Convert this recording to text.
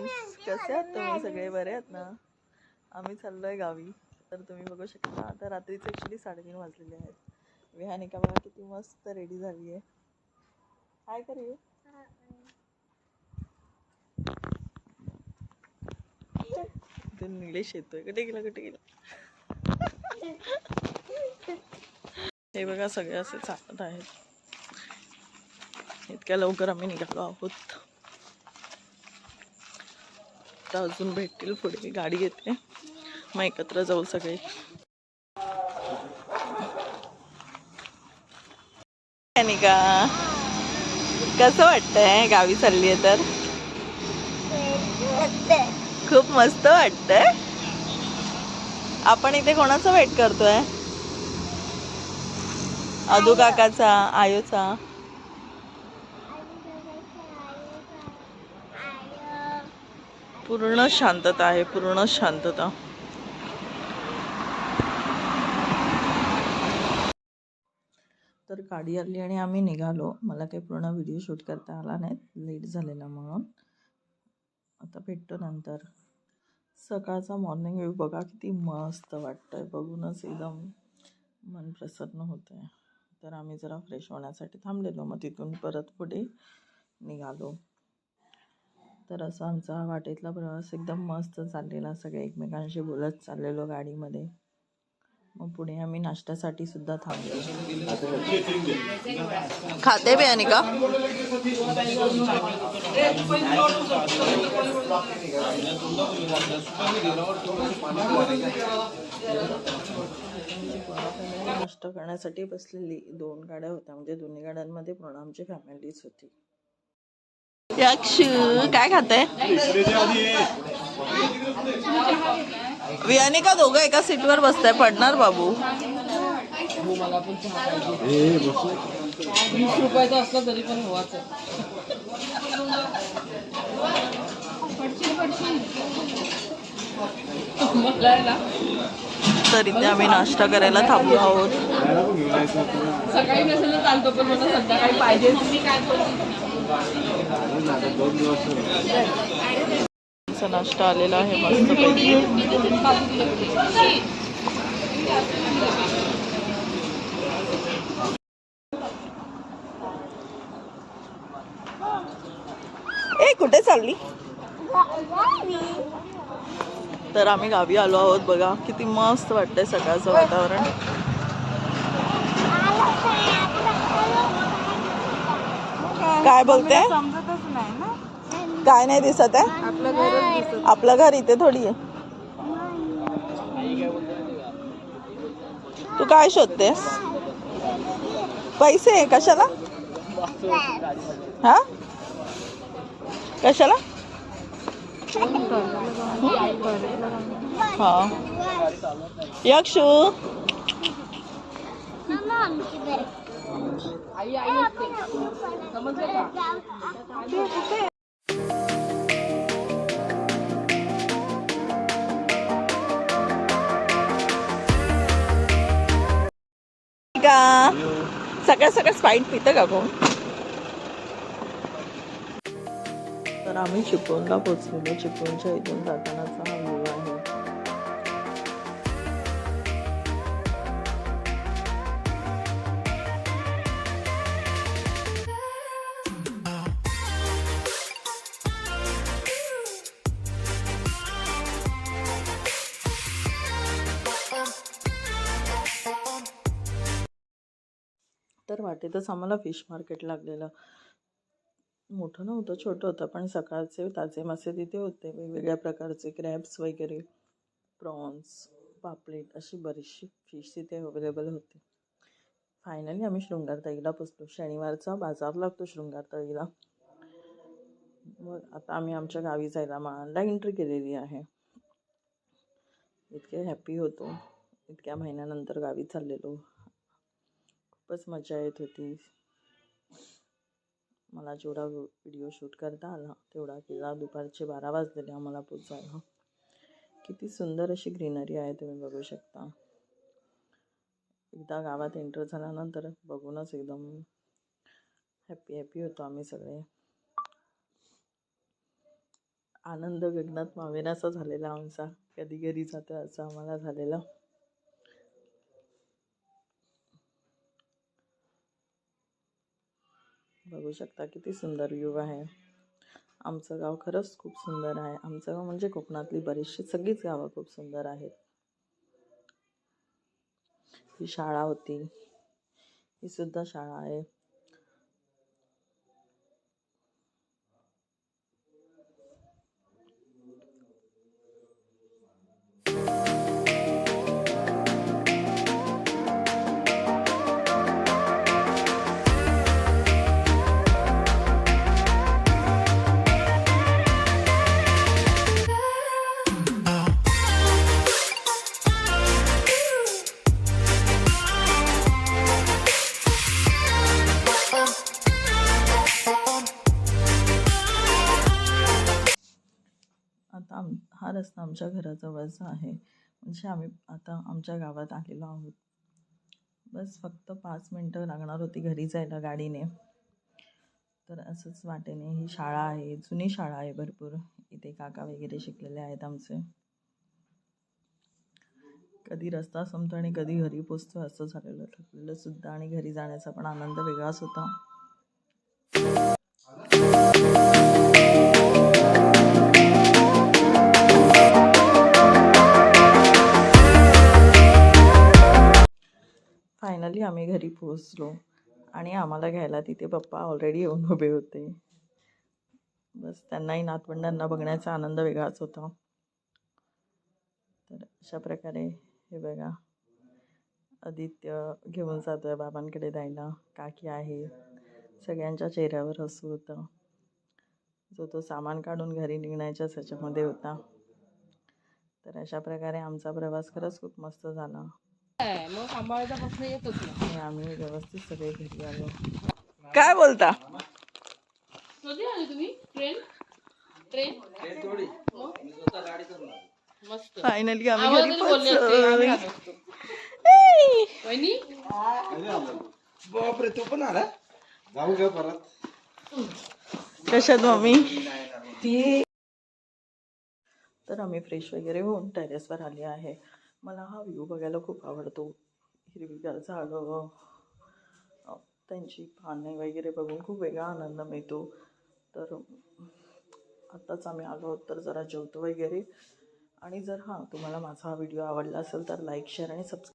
कसे आहात तुम्ही? सगळे बरे आहात ना? आम्ही चाललोय गावी. तर तुम्ही बघू शकता आता रात्रीचे ॲक्च्युली साडेतीन वाजलेले आहेत. विहानिका बघा किती मस्त रेडी झाली आहे काय करू. तो निलेश येतोय. कुठे गेला कुठे गेला? हे बघा सगळे असे चालत आहेत. इतक्या लवकर आम्ही निघालो आहोत. आता अजून भेटतील पुढे. गाडी येते मग एकत्र जाऊ सगळे. का कसं वाटतंय? गावी चालली आहे तर? खूप मस्त वाटतंय. आपण इथे कोणाचा वेट करतोय? अदू काकाचा आयोचा. पूर्ण शांतता आहे पूर्ण शांतता. तर गाडी आली आणि आम्ही निघालो. मला काही पूर्ण व्हिडिओ शूट करता आला नाही. लेट झालेला म्हणून. आता भेटतो नंतर. सकाळचा मॉर्निंग व्ह्यू बघा किती मस्त वाटतंय. बघूनच एकदम मन प्रसन्न होतं आहे तर आम्ही जरा फ्रेश होण्यासाठी थांबलेलो. मग तिथून परत पुढे निघालो. तर असा आमचा वाटेतला प्रवास एकदम मस्त चाललेला. सगळे एकमेकांशी बोलत चाललेलो गाडीमध्ये. मग पुढे आम्ही नाश्त्यासाठी सुद्धा थांबलो. खाते बे का? नाश्ता करण्यासाठी बसलेली दोन गाड्या होत्या. म्हणजे दोन्ही गाड्यांमध्ये पूर्ण आमची फॅमिलीच होती. यक्षू काय खाते वियाने का दोघं एका सीटवर बसताय पडणार बाबू. वीस रुपयाचा असला तरी पण हवाच मला आम्ही नाश्ता करायला थांबलो आहोत. सकाळी नसेल तर चालतो पण मला संध्याकाळी पाहिजे. मम्मी काय नाश्ता आलेला आहे मस्तपैकी ए कुठे चालली? तर आम्ही गावी आलो आहोत बघा किती मस्त वाटतंय सकाळचं वातावरण. काय बोलते? समजतच नाही ना. काय नाही दिसत आहे? आपलं दिसत. आपलं घर इथे थोडी आहे. तू काय शोधतेस? पैसे कशाला? हा? कशाला? हा. यक्षू? आई आई असते समजलं का? का? सकाळ सकाळ स्पाईट पितं का कोण तर आम्ही चिपळूणला पोचलेलो. चिपळूणच्या इथून जातानाचा तर वाटेतच आम्हाला फिश मार्केट लागलेलं. मोठं नव्हतं छोटं होतं पण सकाळचे ताजे मासे तिथे होते. वेगवेगळ्या प्रकारचे क्रॅब्स वगैरे प्रॉन्स पापलेट अशी बरीचशी फिश तिथे अवेलेबल होती. फायनली आम्ही शृंगारताईला पोचलो. शनिवारचा बाजार लागतो शृंगारताईला. मग आता आम्ही आमच्या गावी जायला माळांना एंट्री केलेली आहे. इतके हॅपी होतो. इतक्या महिन्यानंतर गावी चाललेलो. खूपच मजा येत होती. मला जेवढा व्हिडिओ शूट करता आला तेवढा केला. दुपारचे बारा वाजलेले आम्हाला पोचायला. किती सुंदर अशी ग्रीनरी आहे तुम्ही बघू शकता. एकदा गावात एंटर झाल्यानंतर बघूनच एकदम हॅपी हॅपी होतो आम्ही सगळे. आनंद गगनात मावेनासा झालेला आमचा. कधी घरी जातो असं आम्हाला झालेलं. बघू शकता किती सुंदर व्ह्यू आहे. आमचं गाव खरंच खूप सुंदर आहे. आमचं गाव म्हणजे कोकणातली बरीचशी सगळीच गावं खूप सुंदर आहेत. ही शाळा होती. ही सुद्धा शाळा आहे. रस्ता आमच्या घराजवळचा आहे. म्हणजे आम्ही आता आमच्या गावात आलेलो आहोत. बस फक्त पाच मिनटं लागणार होती घरी जायला गाडीने. तर असंच वाटेने ही शाळा आहे जुनी शाळा आहे भरपूर. इथे काका वगैरे शिकलेले आहेत आमचे. कधी रस्ता संपतो आणि कधी घरी पोचतो असं झालेलं थकलेलं सुद्धा आणि घरी जाण्याचा पण आनंद वेगळाच होता. फायनली आम्ही घरी पोहोचलो. आणि आम्हाला घ्यायला तिथे पप्पा ऑलरेडी येऊन उभे होते. बस त्यांनाही नातवंडांना बघण्याचा आनंद वेगळाच होता. तर अशा प्रकारे हे बघा. आदित्य घेऊन जातो आहे बाबांकडे जायला. काकी आहे. सगळ्यांच्या चेहऱ्यावर हसू होतं. जो तो सामान काढून घरी निघण्याच्याच ह्याच्यामध्ये होता. तर अशा प्रकारे आमचा प्रवास खरंच खूप मस्त झाला. काय, मग सांभाळायचा येतच नाही आम्ही व्यवस्थित सगळे घरी आलो काय बोलता? कधी आले तुम्ही? ट्रेन? ट्रेन? मस्त। फायनली आम्ही घरी तरी बोलले असते, आम्ही पोहोचलो आलो असतो. वहिनी बापरे तू। पण आला जाऊ ग परत? कशात मम्मी? तर आम्ही फ्रेश वगैरे होऊन टेरेसवर आले आहे. मला हा व्ह्यू बघायला खूप आवडतो. हिरवीगार झाडं त्यांची पाने वगैरे बघून खूप वेगळा आनंद मिळतो. तर आत्ताच आम्ही आलो तर जरा जेवतो वगैरे. आणि जर हां तुम्हाला माझा हा व्हिडिओ आवडला असेल तर लाईक शेअर आणि सबस्क्राईब